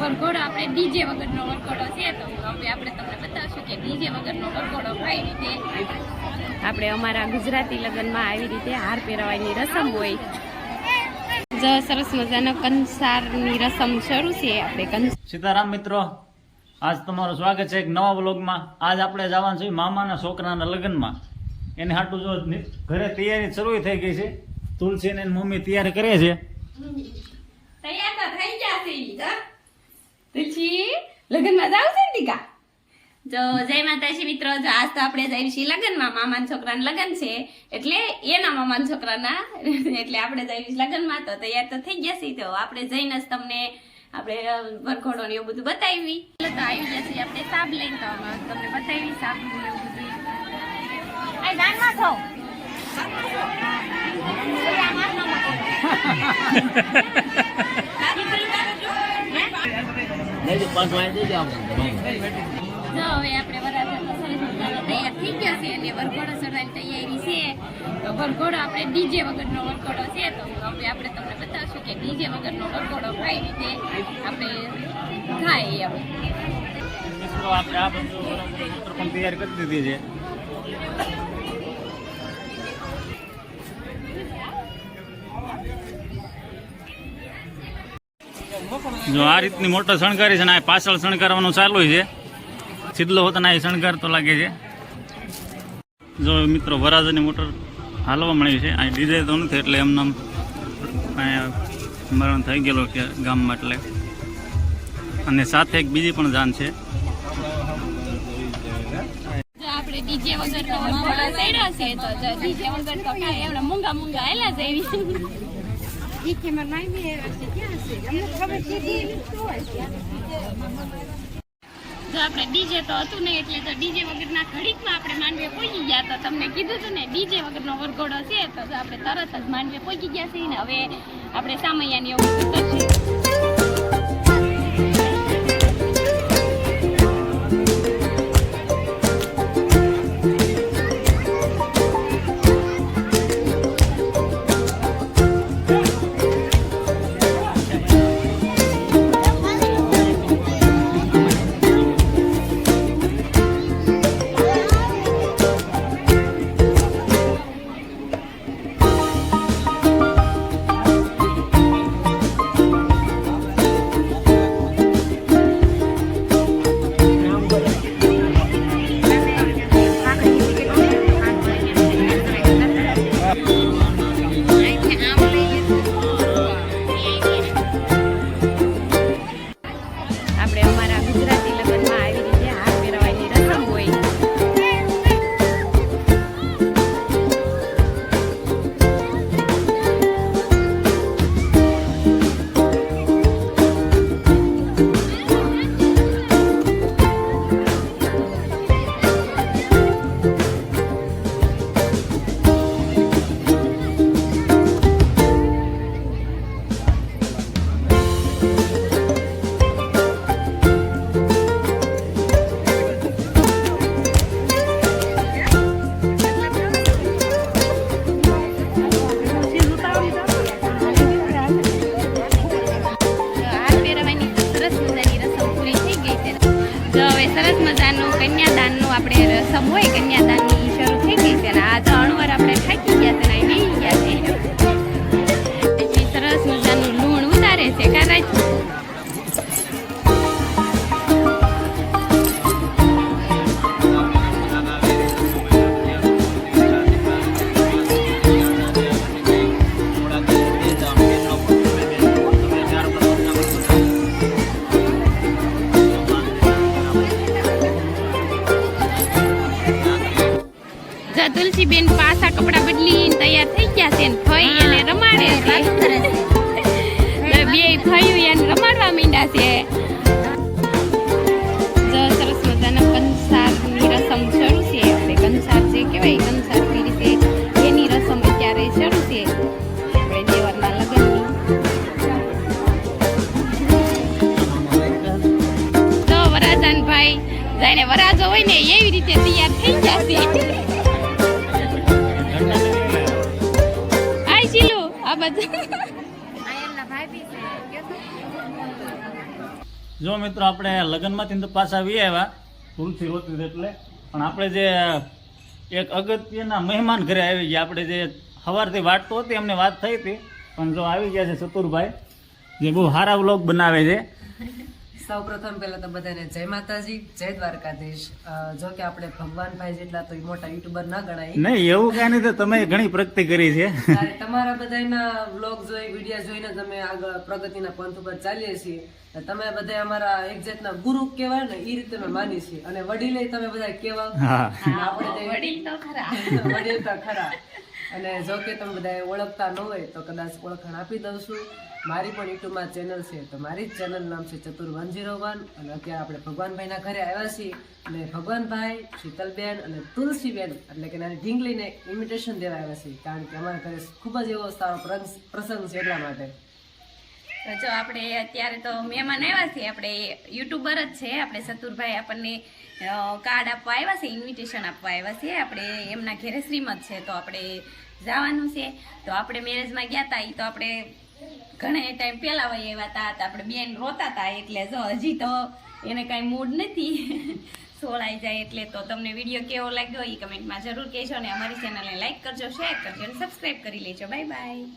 વરઘોડો આપણે ડીજે વગરનો વરઘોડો છે તો હવે આપણે તમને બતાવશું કે ડીજે વગરનો વરઘોડો કઈ રીતે આપણે અમારા ગુજરાતી લગ્નમાં આવી રીતે હાર પહેરવાની રસમ હોય. જો સરસ મજાનો કંસારની રસમ શરૂ છે આપણે કંસ સીતારામ મિત્રો આજ તમારું સ્વાગત છે એક નવા બ્લોગમાં આજ આપણે જવાનું છે મામાના છોકરાના લગ્નમાં. એને હાટું જો ઘરે તૈયારી શરૂ થઈ ગઈ છે. તુલસી ને એની મમ્મી તૈયાર કરે છે. તૈયાર તો થઈ ગયા છે તુલસી લગ્નમાં જાવ છે દીકા જો જય માતાજી મિત્રો. જો આજ તો આપણે જઈએ છીએ લગ્નમાં. મામાના છોકરાના લગ્ન છે. એટલે એના મામાના છોકરાના. એટલે આપણે જઈએ છીએ લગ્નમાં. તો તૈયાર તો થઈ ગયા છીએ તો આપણે જઈને જ તમને આપણે વરઘોડો ને એવું બધું બતાવી. એટલે તો આવી જશે આપણે સાબ લઈને તો તમને બતાવી સાબ ને એવું બધું. આ ગાનમાં છો જો હવે આપણે વરાછા તો સરસ મજાનો તૈયાર થઈ ગયા છે અને વરઘોડો ચડવાની તૈયારી છે. તો વરઘોડો આપણે ડીજે વગરનો વરઘોડો છે. તો હવે આપણે તમને બતાવશું કે ડીજે વગરનો વરઘોડો કઈ રીતે આપણે થાય એમ. આપણે આ બધું તૈયાર કરી દીધી છે. જો આ રીતની મોટર શણગારી છે ને આ પાછળ શણગારવાનું ચાલુ છે. સીધલો હોતો ના શણગાર તો લાગે છે. જો મિત્રો વરાજની મોટર હાલવા મળી છે. અહીં ડીજે તો નથી એટલે એમને અહીંયા મરણ થઈ ગયેલો કે ગામમાં એટલે. અને સાથે એક બીજી પણ જાન છે. આપણે ડીજે વગરનો વરઘોડો ચડ્યો છે તો ડીજે વગર તો કાંઈ એવડા મૂંગા મૂંગા આવેલા છે. એવી જો આપણે ડીજે તો હતું ને એટલે તો ડીજે વગરના ઘડીકમાં આપણે માંડવે પહોંચી ગયા તો તમને કીધું હતું ને, ડીજે વગરનો વરઘોડો છે, તો આપણે તરત જ માંડવે પહોંચી ગયા છીએ ને, હવે આપણે સામૈયાની એવું કરશું આપણે રસમ હોય કન્યાદાનની રમાડે બે ફયું એને રમાડવા માંડ્યા છે. જો સરસ મજાના એની રસમ અત્યારે શરૂ છે. આપણે દેવરના ભાઈ જાણે વરાજો હોય ને, એવી રીતે તૈયાર થઈ ગયા જો મિત્રો, આપણે લગ્નમાંથી તો પાછા આવી આવ્યા. ભૂલથી રોતી એટલે. પણ આપણે જે એક અગત્યના મહેમાન ઘરે આવી ગયા. આપણે જે સવારથી વાટ તો હતી અમને વાત થઈ હતી. પણ જો આવી ગયા છે ચતુરભાઈ. જે બહુ સારા વ્લોગ બનાવે છે. સૌ પ્રથમ પહેલાં તો બધાને જય માતાજી જય દ્વારકાધીશ. જો કે આપણે ભગવાનભાઈ જેટલા તો મોટા યુટ્યુબર ના ગણાય. નહીં એવું કાંઈ નહીં તમે ઘણી પ્રગતિ કરી છે. તમારા બધાના વ્લોગ જોઈ વીડિયો જોઈને તમે આગળ પ્રગતિના પંથ ઉપર ચાલીએ છીએ. તમે બધા અમારા એક જાતના ગુરુ કહેવાય ને એ રીતે અમે માની છીએ. અને વડીલે તમે બધા કેવા હા. આપણે વડીલ તો ખરા. વડીલ તો ખરા. અને જો કે તમે બધાએ ઓળખતા ન હોય તો કદાચ ઓળખાણ આપી દઉં છું. મારી પણ યુટ્યુબમાં ચેનલ છે, તો મારી જ ચેનલ નામ છે ચતુર વન ઝીરો વન અને અત્યારે આપણે ભગવાનભાઈના ઘરે આવ્યા છીએ અને ભગવાનભાઈ, શીતલબેન અને તુલસીબેન, એટલે કે નાની ઢીંગલીને ઇન્વિટેશન દેવા આવ્યા છીએ. કારણ કે અમારા ઘરે ખૂબ જ એવો સારો પ્રસંગ છે એટલા માટે. તો જો આપણે અત્યારે તો મહેમાન આવ્યા છે આપણે યુટ્યુબર જ છે, આપણે સતુરભાઈ આપણને કાર્ડ આપવા આવ્યા છે ઇન્વિટેશન આપવા આવ્યા છે, આપણે એમના ઘેરે શ્રીમદ છે, તો આપણે જવાનું છે. તો આપણે મેરેજમાં ગયા હતા એ તો આપણે ઘણા ટાઈમ પહેલાં વહી આવ્યા હતા આપણે બેન રોતા હતા એટલે જો હજી તો એને કાંઈ મૂડ નથી. સોળાઈ જાય એટલે તો તમને વીડિયો કેવો લાગ્યો એ કમેન્ટમાં જરૂર કહેજો અને અમારી ચેનલને લાઇક કરજો શેર કરજો અને સબસ્ક્રાઈબ કરી લેજો. Bye bye